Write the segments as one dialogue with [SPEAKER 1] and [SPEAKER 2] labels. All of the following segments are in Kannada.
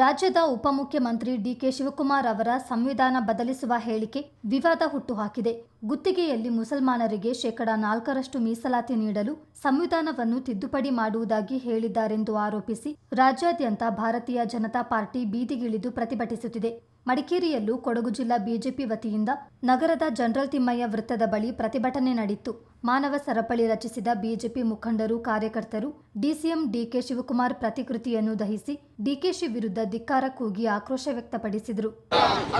[SPEAKER 1] ರಾಜ್ಯದ ಉಪಮುಖ್ಯಮಂತ್ರಿ ಡಿಕೆ ಶಿವಕುಮಾರ್ ಅವರ ಸಂವಿಧಾನ ಬದಲಿಸುವ ಹೇಳಿಕೆ ವಿವಾದ ಹುಟ್ಟುಹಾಕಿದೆ. ಗುತ್ತಿಗೆಯಲ್ಲಿ ಮುಸಲ್ಮಾನರಿಗೆ ಶೇಕಡಾ ನಾಲ್ಕರಷ್ಟು ಮೀಸಲಾತಿ ನೀಡಲು ಸಂವಿಧಾನವನ್ನು ತಿದ್ದುಪಡಿ ಮಾಡುವುದಾಗಿ ಹೇಳಿದ್ದಾರೆಂದು ಆರೋಪಿಸಿ ರಾಜ್ಯಾದ್ಯಂತ ಭಾರತೀಯ ಜನತಾ ಪಾರ್ಟಿ ಬೀದಿಗಿಳಿದು ಪ್ರತಿಭಟಿಸುತ್ತಿದೆ. ಮಡಿಕೇರಿಯಲ್ಲೂ ಕೊಡಗು ಜಿಲ್ಲಾ ಬಿಜೆಪಿ ವತಿಯಿಂದ ನಗರದ ಜನರಲ್ ತಿಮ್ಮಯ್ಯ ವೃತ್ತದ ಬಳಿ ಪ್ರತಿಭಟನೆ ನಡೆಯಿತು ಮಾನವ ಸರಪಳಿ ರಚಿಸಿದ ಬಿಜೆಪಿ ಮುಖಂಡರು, ಕಾರ್ಯಕರ್ತರು, ಡಿಸಿಎಂ ಡಿಕೆ ಶಿವಕುಮಾರ್ ಪ್ರತಿಕೃತಿಯನ್ನು ದಹಿಸಿ ಡಿಕೆಶಿ ವಿರುದ್ಧ ಧಿಕ್ಕಾರ ಕೂಗಿ ಆಕ್ರೋಶ ವ್ಯಕ್ತಪಡಿಸಿದರು.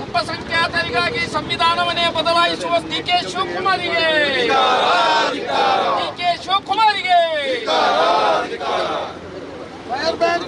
[SPEAKER 2] ಅಲ್ಪಸಂಖ್ಯಾತರಿಗಾಗಿ ಸಂವಿಧಾನವನ್ನೇ ಬದಲಾಯಿಸುವ ಡಿ ಕೆ ಶಿವಕುಮಾರಿಗೆ.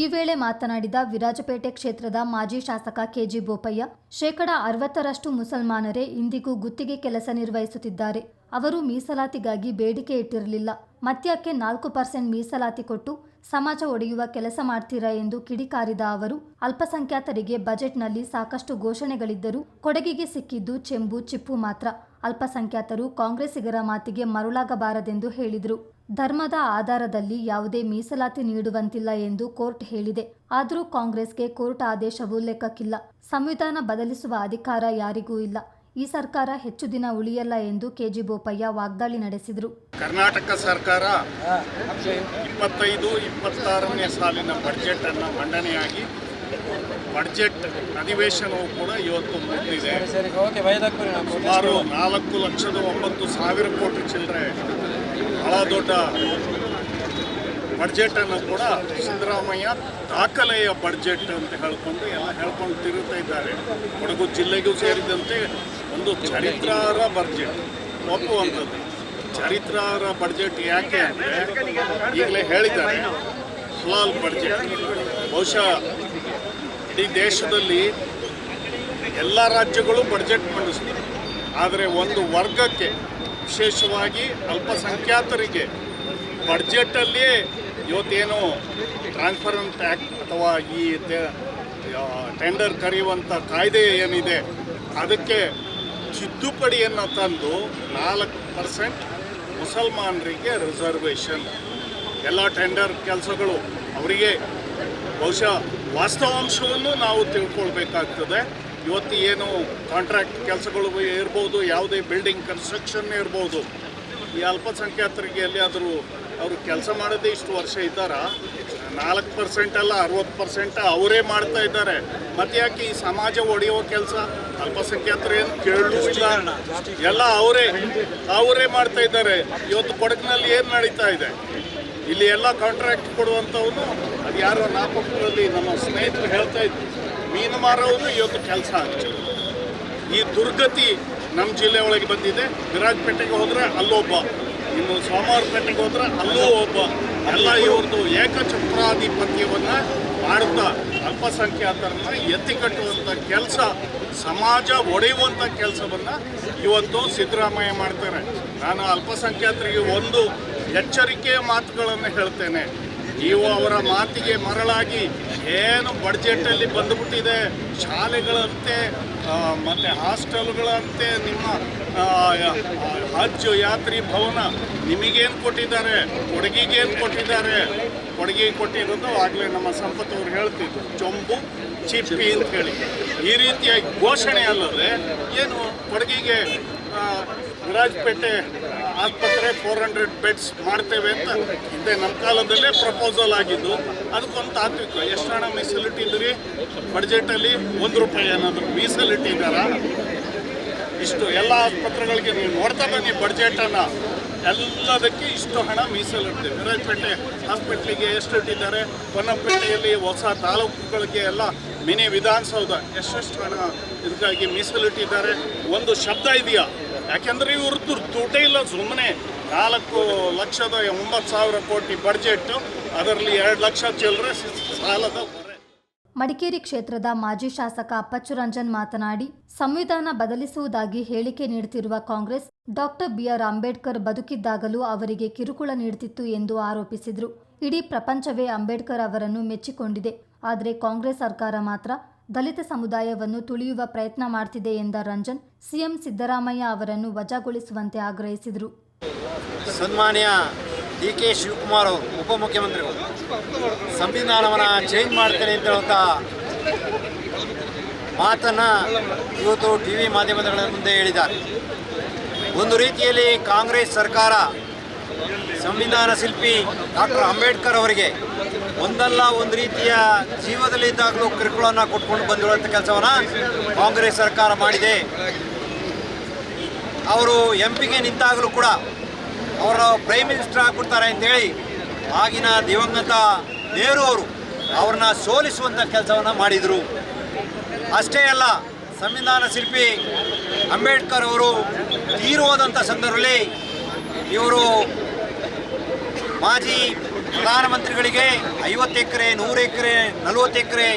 [SPEAKER 1] ಈ ವೇಳೆ ಮಾತನಾಡಿದ ವಿರಾಜಪೇಟೆ ಕ್ಷೇತ್ರದ ಮಾಜಿ ಶಾಸಕ ಕೆಜಿ ಬೋಪಯ್ಯ, ಶೇಕಡ ಅರವತ್ತರಷ್ಟು ಮುಸಲ್ಮಾನರೇ ಇಂದಿಗೂ ಗುತ್ತಿಗೆ ಕೆಲಸ ನಿರ್ವಹಿಸುತ್ತಿದ್ದಾರೆ. ಅವರು ಮೀಸಲಾತಿಗಾಗಿ ಬೇಡಿಕೆ ಇಟ್ಟಿರಲಿಲ್ಲ. ಮತ್ಯಕ್ಕೆ ನಾಲ್ಕು ಪರ್ಸೆಂಟ್ ಮೀಸಲಾತಿ ಕೊಟ್ಟು ಸಮಾಜ ಒಡೆಯುವ ಕೆಲಸ ಮಾಡ್ತೀರಾ ಎಂದು ಕಿಡಿಕಾರಿದ ಅವರು, ಅಲ್ಪಸಂಖ್ಯಾತರಿಗೆ ಬಜೆಟ್ನಲ್ಲಿ ಸಾಕಷ್ಟು ಘೋಷಣೆಗಳಿದ್ದರೂ ಕೊಡಗಿಗೆ ಸಿಕ್ಕಿದ್ದು ಚೆಂಬು, ಚಿಪ್ಪು ಮಾತ್ರ. ಅಲ್ಪಸಂಖ್ಯಾತರು ಕಾಂಗ್ರೆಸ್ಸಿಗರ ಮಾತಿಗೆ ಮರುಳಾಗಬಾರದೆಂದು ಹೇಳಿದರು. ಧರ್ಮದ ಆಧಾರದಲ್ಲಿ ಯಾವುದೇ ಮೀಸಲಾತಿ ನೀಡುವಂತಿಲ್ಲ ಎಂದು ಕೋರ್ಟ್ ಹೇಳಿದೆ. ಆದರೂ ಕಾಂಗ್ರೆಸ್ಗೆ ಕೋರ್ಟ್ ಆದೇಶವು ಲೆಕ್ಕಕ್ಕಿಲ್ಲ. ಸಂವಿಧಾನ ಬದಲಿಸುವ ಅಧಿಕಾರ ಯಾರಿಗೂ ಇಲ್ಲ. ಈ ಸರ್ಕಾರ ಹೆಚ್ಚು ದಿನ ಉಳಿಯಲ್ಲ ಎಂದು ಕೆಜಿ ಬೋಪಯ್ಯ ವಾಗ್ದಾಳಿ ನಡೆಸಿದರು.
[SPEAKER 3] ಕರ್ನಾಟಕ ಸರ್ಕಾರ ಇಪ್ಪತ್ತೈದು ಇಪ್ಪತ್ತಾರನೇ ಸಾಲಿನ ಬಡ್ಜೆಟ್ ಅನ್ನು ಮಂಡನೆಯಾಗಿ ಬಡ್ಜೆಟ್ ಅಧಿವೇಶನವು ಕೂಡ ಇವತ್ತು ಮುಗಿದಿದೆ. ಸುಮಾರು ನಾಲ್ಕು ಲಕ್ಷದ ಒಂಬತ್ತು ಸಾವಿರ ಕೋಟಿ ಚಿಲ್ಲರೆ ಬಹಳ ದೊಡ್ಡ ಬಡ್ಜೆಟನ್ನು ಕೂಡ ಸಿದ್ದರಾಮಯ್ಯ ದಾಖಲೆಯ ಬಡ್ಜೆಟ್ ಅಂತ ಹೇಳ್ಕೊಂಡು ಎಲ್ಲ ಹೇಳ್ಕೊಂಡು ತಿರುತ್ತಾ ಇದ್ದಾರೆ. ಕೊಡಗು ಜಿಲ್ಲೆಗೂ ಸೇರಿದಂತೆ ಒಂದು ಚರಿತ್ರಾರ ಬಡ್ಜೆಟ್ ಒಪ್ಪುವಂಥದ್ದು. ಚರಿತ್ರಾರ ಬಡ್ಜೆಟ್ ಯಾಕೆ ಅಂದರೆ ಈಗಲೇ ಹೇಳಿದ್ದಾರೆ. ಹಲಾಲ್ ಬಡ್ಜೆಟ್ ಬಹುಶಃ ಇಡೀ ದೇಶದಲ್ಲಿ ಎಲ್ಲ ರಾಜ್ಯಗಳು ಬಡ್ಜೆಟ್ ಮಂಡಿಸ್ತಾರೆ ಆದರೆ ಒಂದು ವರ್ಗಕ್ಕೆ ವಿಶೇಷವಾಗಿ ಅಲ್ಪಸಂಖ್ಯಾತರಿಗೆ ಬಡ್ಜೆಟಲ್ಲಿಯೇ ಇವತ್ತೇನು ಟ್ರಾನ್ಸ್ಪರೆಂಟ್ ಆ್ಯಕ್ಟ್ ಅಥವಾ ಈ ಟೆಂಡರ್ ಕರೆಯುವಂಥ ಕಾಯ್ದೆ ಏನಿದೆ, ಅದಕ್ಕೆ ತಿದ್ದುಪಡಿಯನ್ನು ತಂದು ನಾಲ್ಕು ಪರ್ಸೆಂಟ್ ಮುಸಲ್ಮಾನರಿಗೆ ರಿಸರ್ವೇಷನ್ ಎಲ್ಲ ಟೆಂಡರ್ ಕೆಲಸಗಳು ಅವರಿಗೆ ಬಹುಶಃ ವಾಸ್ತವಾಂಶವನ್ನು ನಾವು ತಿಳ್ಕೊಳ್ಬೇಕಾಗ್ತದೆ. ಇವತ್ತು ಏನು ಕಾಂಟ್ರಾಕ್ಟ್ ಕೆಲಸಗಳು ಇರ್ಬೋದು, ಯಾವುದೇ ಬಿಲ್ಡಿಂಗ್ ಕನ್ಸ್ಟ್ರಕ್ಷನ್ ಇರ್ಬೋದು, ಈ ಅಲ್ಪಸಂಖ್ಯಾತರಿಗೆ ಎಲ್ಲಿಯಾದರೂ ಅವರು ಕೆಲಸ ಮಾಡೋದೇ ಇಷ್ಟು ವರ್ಷ ಇದ್ದಾರ? ನಾಲ್ಕು ಪರ್ಸೆಂಟ್ ಅಲ್ಲ, ಅರವತ್ತು ಪರ್ಸೆಂಟ್ ಅವರೇ ಮಾಡ್ತಾ ಇದ್ದಾರೆ. ಮತ್ತೆ ಯಾಕೆ ಈ ಸಮಾಜ ಒಡೆಯುವ ಕೆಲಸ? ಅಲ್ಪಸಂಖ್ಯಾತರು ಏನು ಕೇಳುವುದಿಲ್ಲ ಎಲ್ಲ ಅವರೇ ಅವರೇ ಮಾಡ್ತಾ ಇದ್ದಾರೆ. ಇವತ್ತು ಕೊಡಗಿನಲ್ಲಿ ಏನು ನಡೀತಾ ಇದೆ? ಇಲ್ಲಿ ಎಲ್ಲ ಕಾಂಟ್ರಾಕ್ಟ್ ಕೊಡುವಂಥವನು, ಅದು ಯಾರೋ ನಾಪಕ್ಕದಲ್ಲಿ ನಮ್ಮ ಸ್ನೇಹಿತರು ಹೇಳ್ತಾ ಇದ್ರು. ಮೀನು ಮಾರೋನು ಇವತ್ತು ಕೆಲಸ ಆಗ್ತದೆ. ಈ ದುರ್ಗತಿ ನಮ್ಮ ಜಿಲ್ಲೆ ಒಳಗೆ ಬಂದಿದೆ. ವಿರಾಜಪೇಟೆಗೆ ಹೋದರೆ ಅಲ್ಲೊಬ್ಬ ಇನ್ನು ಸೋಮವಾರಪೇಟೆಗೆ ಹೋದ್ರೆ ಅಲ್ಲೂ ಒಬ್ಬ. ಎಲ್ಲ ಇವ್ರದ್ದು ಏಕಚಕ್ರಾಧಿಪತ್ಯವನ್ನು ಮಾಡುತ್ತಾ ಅಲ್ಪಸಂಖ್ಯಾತರನ್ನ ಎತ್ತಿ ಕಟ್ಟುವಂಥ ಕೆಲಸ, ಸಮಾಜ ಒಡೆಯುವಂಥ ಕೆಲಸವನ್ನು ಇವತ್ತು ಸಿದ್ದರಾಮಯ್ಯ ಮಾಡ್ತಾರೆ. ನಾನು ಅಲ್ಪಸಂಖ್ಯಾತರಿಗೆ ಒಂದು ಎಚ್ಚರಿಕೆಯ ಮಾತುಗಳನ್ನು ಹೇಳ್ತೇನೆ. ನೀವು ಅವರ ಮಾತಿಗೆ ಮರಳಾಗಿ ಏನು ಬಡ್ಜೆಟಲ್ಲಿ ಬಂದುಬಿಟ್ಟಿದೆ ಶಾಲೆಗಳಂತೆ ಮತ್ತು ಹಾಸ್ಟೆಲ್ಗಳಂತೆ ನಿಮ್ಮ ಆ, ಆ, ಹಜ್ ಯಾತ್ರಿ ಭವನ ನಿಮಗೇನು ಕೊಟ್ಟಿದ್ದಾರೆ ಕೊಡಗಿಗೇನು ಕೊಟ್ಟಿದ್ದಾರೆ? ಕೊಡುಗೆ ಕೊಟ್ಟಿರೋದು ಆಗಲೇ ನಮ್ಮ ಸಂಪತ್ ಅವ್ರು ಹೇಳ್ತಿದ್ರು ಚೊಂಬು ಚಿಪ್ಪಿ ಅಂತ ಹೇಳಿ. ಈ ರೀತಿಯಾಗಿ ಘೋಷಣೆ ಅಲ್ಲದೆ ಏನು ಕೊಡಗಿಗೆ ವಿರಾಜಪೇಟೆ ಆಸ್ಪತ್ರೆ ಫೋರ್ ಹಂಡ್ರೆಡ್ ಬೆಡ್ಸ್ ಮಾಡ್ತೇವೆ ಅಂತ ಹಿಂದೆ ನಮ್ಮ ಕಾಲದಲ್ಲೇ ಪ್ರಪೋಸಲ್ ಆಗಿದ್ದು, ಅದಕ್ಕೊಂದು ತಾತ್ವಿಕ, ಎಷ್ಟು ಹಣ ಮೀಸಲಿಟ್ಟಿದ್ರಿ ಬಡ್ಜೆಟಲ್ಲಿ ಒಂದು ರೂಪಾಯಿ ಏನಾದರೂ ಮೀಸಲಿಟ್ಟಿದ್ದಾರಾ ಇಷ್ಟು ಎಲ್ಲ ಆಸ್ಪತ್ರೆಗಳಿಗೆ ನೀವು ನೋಡ್ತಾ ಬನ್ನಿ ಬಡ್ಜೆಟನ್ನು ಎಲ್ಲದಕ್ಕೆ ಇಷ್ಟು ಹಣ ಮೀಸಲಿಟ್ಟಿದೆ ವಿರಾಜಪೇಟೆ ಹಾಸ್ಪಿಟ್ಲಿಗೆ ಎಷ್ಟು ಇಟ್ಟಿದ್ದಾರೆ? ಹೊನ್ನಪೇಟೆಯಲ್ಲಿ ಹೊಸ ತಾಲೂಕುಗಳಿಗೆ ಎಲ್ಲ ಮಿನಿ ವಿಧಾನಸೌಧ ಎಷ್ಟೆಷ್ಟು ಹಣ ಇದಕ್ಕಾಗಿ ಮೀಸಲಿಟ್ಟಿದ್ದಾರೆ? ಒಂದು ಶಬ್ದ ಇದೆಯಾ? ಯಾಕೆಂದರೆ ಇವ್ರದ್ದು ದುಡ್ಡೇ ಇಲ್ಲ ಸುಮ್ಮನೆ ನಾಲ್ಕು ಲಕ್ಷದ ಒಂಬತ್ತು ಸಾವಿರ ಕೋಟಿ ಬಡ್ಜೆಟ್ ಅದರಲ್ಲಿ ಎರಡು ಲಕ್ಷ ಚಿಲ್ಲರೆ ಸಾಲದ
[SPEAKER 1] ಮಡಿಕೇರಿ ಕ್ಷೇತ್ರದ ಮಾಜಿ ಶಾಸಕ ಅಪ್ಪಚ್ಚು ರಂಜನ್ ಮಾತನಾಡಿ, ಸಂವಿಧಾನ ಬದಲಿಸುವುದಾಗಿ ಹೇಳಿಕೆ ನೀಡುತ್ತಿರುವ Congress, doctor B R Ambedkar ಬದುಕಿದ್ದಾಗಲೂ ಅವರಿಗೆ ಕಿರುಕುಳ ನೀಡುತ್ತಿತ್ತು ಎಂದು ಆರೋಪಿಸಿದರು. ಇಡೀ ಪ್ರಪಂಚವೇ ಅಂಬೇಡ್ಕರ್ ಅವರನ್ನು ಮೆಚ್ಚಿಕೊಂಡಿದೆ. ಆದರೆ ಕಾಂಗ್ರೆಸ್ ಸರ್ಕಾರ ಮಾತ್ರ ದಲಿತ ಸಮುದಾಯವನ್ನು ತುಳಿಯುವ ಪ್ರಯತ್ನ ಮಾಡ್ತಿದೆ ಎಂದ ರಂಜನ್, ಸಿಎಂ ಸಿದ್ದರಾಮಯ್ಯ ಅವರನ್ನು ವಜಾಗೊಳಿಸುವಂತೆ ಆಗ್ರಹಿಸಿದರು.
[SPEAKER 4] ಸನ್ಮಾನ್ಯ ಡಿ ಕೆ ಶಿವಕುಮಾರ್ ಅವರು ಉಪಮುಖ್ಯಮಂತ್ರಿಗಳು ಸಂವಿಧಾನವನ್ನು ಚೇಂಜ್ ಮಾಡ್ತೇನೆ ಅಂತ ಹೇಳುವಂಥ ಮಾತನ್ನು ಇವತ್ತು ಟಿ ವಿ ಮಾಧ್ಯಮಗಳ ಮುಂದೆ ಹೇಳಿದ್ದಾರೆ. ಒಂದು ರೀತಿಯಲ್ಲಿ ಕಾಂಗ್ರೆಸ್ ಸರ್ಕಾರ ಸಂವಿಧಾನ ಶಿಲ್ಪಿ ಡಾಕ್ಟರ್ ಅಂಬೇಡ್ಕರ್ ಅವರಿಗೆ ಒಂದಲ್ಲ ಒಂದು ರೀತಿಯ ಜೀವದಲ್ಲಿದ್ದಾಗಲೂ ಕಿರುಕುಳವನ್ನು ಕೊಟ್ಕೊಂಡು ಬಂದಿರುವಂಥ ಕೆಲಸವನ್ನು ಕಾಂಗ್ರೆಸ್ ಸರ್ಕಾರ ಮಾಡಿದೆ. ಅವರು ಎಂ ಪಿಗೆ ನಿಂತಾಗಲೂ ಕೂಡ ಅವರು ಪ್ರೈಮ್ ಮಿನಿಸ್ಟರ್ ಆಗ್ಬಿಡ್ತಾರೆ ಅಂತೇಳಿ ಆಗಿನ ದಿವಂಗತ ನೆಹರು ಅವರು ಅವ್ರನ್ನ ಸೋಲಿಸುವಂಥ ಕೆಲಸವನ್ನು ಮಾಡಿದರು. ಅಷ್ಟೇ ಅಲ್ಲ, ಸಂವಿಧಾನ ಶಿಲ್ಪಿ ಅಂಬೇಡ್ಕರ್ ಅವರು ತೀರೋದಂಥ ಸಂದರ್ಭದಲ್ಲಿ ಇವರು ಮಾಜಿ ಪ್ರಧಾನಮಂತ್ರಿಗಳಿಗೆ ಐವತ್ತು ಎಕರೆ, ನೂರು ಎಕರೆ, ನಲವತ್ತು ಎಕರೆ,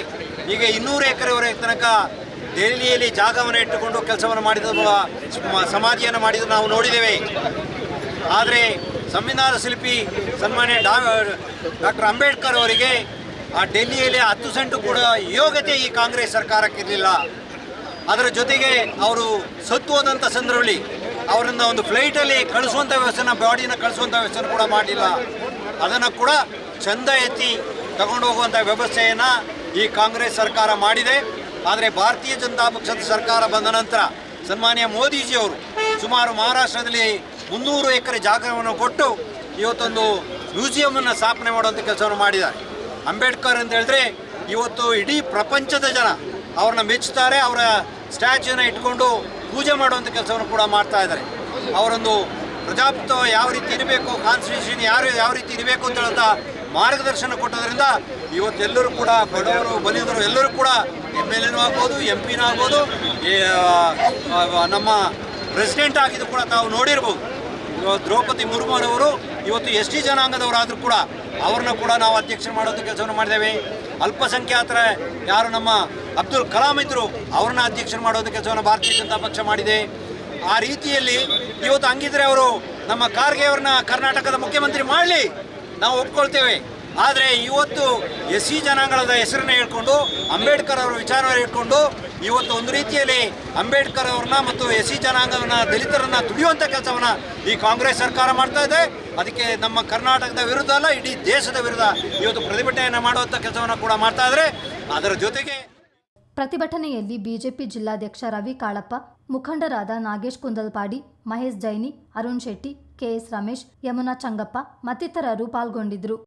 [SPEAKER 4] ಹೀಗೆ ಇನ್ನೂರು ಎಕರೆವರೆಗೆ ತನಕ ದೆಹಲಿಯಲ್ಲಿ ಜಾಗವನ್ನು ಇಟ್ಟುಕೊಂಡು ಕೆಲಸವನ್ನು ಮಾಡಿದ ಸಮಾಧಿಯನ್ನು ಮಾಡಿದ್ದು ನಾವು ನೋಡಿದ್ದೇವೆ. ಆದರೆ ಸಂವಿಧಾನ ಶಿಲ್ಪಿ ಸನ್ಮಾನ್ಯ ಡಾ, ಡಾಕ್ಟರ್ ಅಂಬೇಡ್ಕರ್ ಅವರಿಗೆ ಆ ಡೆಲ್ಲಿಯಲ್ಲಿ ಹತ್ತು ಸೆಂಟು ಕೂಡ ಯೋಗ್ಯತೆ ಈ ಕಾಂಗ್ರೆಸ್ ಸರ್ಕಾರಕ್ಕಿರಲಿಲ್ಲ. ಅದರ ಜೊತೆಗೆ ಅವರು ಸತ್ತು ಹೋದಂಥ ಸಂದರ್ಭದಲ್ಲಿ ಅವರನ್ನ ಒಂದು ಫ್ಲೈಟಲ್ಲಿ ಕಳಿಸುವಂಥ ವ್ಯವಸ್ಥೆನ, ಬಾಡಿನ ಕಳಿಸುವಂಥ ವ್ಯವಸ್ಥೆನ ಕೂಡ ಮಾಡಿಲ್ಲ ಅದನ್ನು ಕೂಡ ಚಂದ ಎತ್ತಿ ತಗೊಂಡು ಹೋಗುವಂಥ ವ್ಯವಸ್ಥೆಯನ್ನು ಈ ಕಾಂಗ್ರೆಸ್ ಸರ್ಕಾರ ಮಾಡಿದೆ. ಆದರೆ ಭಾರತೀಯ ಜನತಾ ಪಕ್ಷದ ಸರ್ಕಾರ ಬಂದ ನಂತರ ಸನ್ಮಾನ್ಯ ಮೋದಿಜಿಯವರು ಸುಮಾರು ಮಹಾರಾಷ್ಟ್ರದಲ್ಲಿ ಮುನ್ನೂರು ಎಕರೆ ಜಾಗವನ್ನು ಕೊಟ್ಟು ಇವತ್ತೊಂದು ಮ್ಯೂಸಿಯಮನ್ನು ಸ್ಥಾಪನೆ ಮಾಡುವಂಥ ಕೆಲಸವನ್ನು ಮಾಡಿದ್ದಾರೆ. ಅಂಬೇಡ್ಕರ್ ಅಂತ ಹೇಳಿದ್ರೆ ಇವತ್ತು ಇಡೀ ಪ್ರಪಂಚದ ಜನ ಅವ್ರನ್ನ ಮೆಚ್ಚುತ್ತಾರೆ ಅವರ ಸ್ಟ್ಯಾಚ್ಯೂನ ಇಟ್ಕೊಂಡು ಪೂಜೆ ಮಾಡುವಂಥ ಕೆಲಸವನ್ನು ಕೂಡ ಮಾಡ್ತಾ ಇದ್ದಾರೆ. ಅವರೊಂದು ಪ್ರಜಾಪ್ರಭುತ್ವ ಯಾವ ರೀತಿ ಇರಬೇಕು ಕಾನ್ಸ್ಟಿಟ್ಯೂಷನ್ ಯಾರು ಯಾವ ರೀತಿ ಇರಬೇಕು ಅಂತ ಹೇಳ್ತಾ ಮಾರ್ಗದರ್ಶನ ಕೊಟ್ಟೋದ್ರಿಂದ ಇವತ್ತೆಲ್ಲರೂ ಕೂಡ, ಬಡವರು ಬಲಿದರು ಎಲ್ಲರೂ ಕೂಡ ಎಂ ಎಲ್ ಎನೂ ಆಗ್ಬೋದು ಎಂ ಪಿನೂ ಆಗ್ಬೋದು ನಮ್ಮ ಪ್ರೆಸಿಡೆಂಟ್ ಆಗಿದ್ದು ಕೂಡ ತಾವು ನೋಡಿರ್ಬೋದು. ಇವತ್ತು ದ್ರೌಪದಿ ಮುರ್ಮುರವರು ಇವತ್ತು ಎಸ್ ಟಿ ಜನಾಂಗದವರಾದರೂ ಕೂಡ, ಅವ್ರನ್ನ ಕೂಡ ನಾವು ಅಧ್ಯಕ್ಷ ಮಾಡೋದು ಕೆಲಸವನ್ನು ಮಾಡಿದ್ದೇವೆ. ಅಲ್ಪಸಂಖ್ಯಾತರ, ಯಾರು ನಮ್ಮ ಅಬ್ದುಲ್ ಕಲಾಂ ಇದ್ರು, ಅವ್ರನ್ನ ಅಧ್ಯಕ್ಷರು ಮಾಡೋದು ಕೆಲಸವನ್ನು ಭಾರತೀಯ ಜನತಾ ಪಕ್ಷ ಮಾಡಿದೆ. ಆ ರೀತಿಯಲ್ಲಿ ಇವತ್ತು ಹಂಗಿದ್ರೆ ಅವರು ನಮ್ಮ ಖಾರ್ಗೆ ಅವ್ರನ್ನ ಕರ್ನಾಟಕದ ಮುಖ್ಯಮಂತ್ರಿ ಮಾಡಲಿ, ನಾವು ಒಪ್ಕೊಳ್ತೇವೆ. ಆದರೆ ಇವತ್ತು ಎಸ್ ಸಿ ಜನಾಂಗದ ಹೆಸರನ್ನ ಹೇಳ್ಕೊಂಡು, ಅಂಬೇಡ್ಕರ್ ಅವರ ವಿಚಾರವನ್ನು ಇಟ್ಕೊಂಡು ಇವತ್ತು ಒಂದು ರೀತಿಯಲ್ಲಿ ಅಂಬೇಡ್ಕರ್ ಅವ್ರನ್ನ ಮತ್ತು ಎಸ್ ಸಿ ಜನಾಂಗವನ್ನು, ದಲಿತರನ್ನ ತುಳಿಯುವಂಥ ಕೆಲಸವನ್ನ ಈ ಕಾಂಗ್ರೆಸ್ ಸರ್ಕಾರ ಮಾಡ್ತಾ ಇದೆ. ಅದಕ್ಕೆ ನಮ್ಮ ಕರ್ನಾಟಕದ ವಿರುದ್ಧ ಅಲ್ಲ, ಇಡೀ ದೇಶದ ವಿರುದ್ಧ ಇವತ್ತು ಪ್ರತಿಭಟನೆಯನ್ನು ಮಾಡುವಂಥ ಕೆಲಸವನ್ನು ಕೂಡ ಮಾಡ್ತಾ ಇದ್ದಾರೆ ಅದರ ಜೊತೆಗೆ
[SPEAKER 1] ಪ್ರತಿಭಟನೆಯಲ್ಲಿ ಬಿಜೆಪಿ ಜಿಲ್ಲಾಧ್ಯಕ್ಷ ರವಿ ಕಾಳಪ್ಪ, ಮುಖಂಡರಾದ ನಾಗೇಶ್ ಕುಂದಲ್ಪಾಡಿ, ಮಹೇಶ್ ಜೈನಿ, ಅರುಣ್ ಶೆಟ್ಟಿ, ಕೆಎಸ್ ರಮೇಶ್, ಯಮುನಾ ಚಂಗಪ್ಪ ಮತ್ತಿತರರು ಪಾಲ್ಗೊಂಡಿದ್ದರು.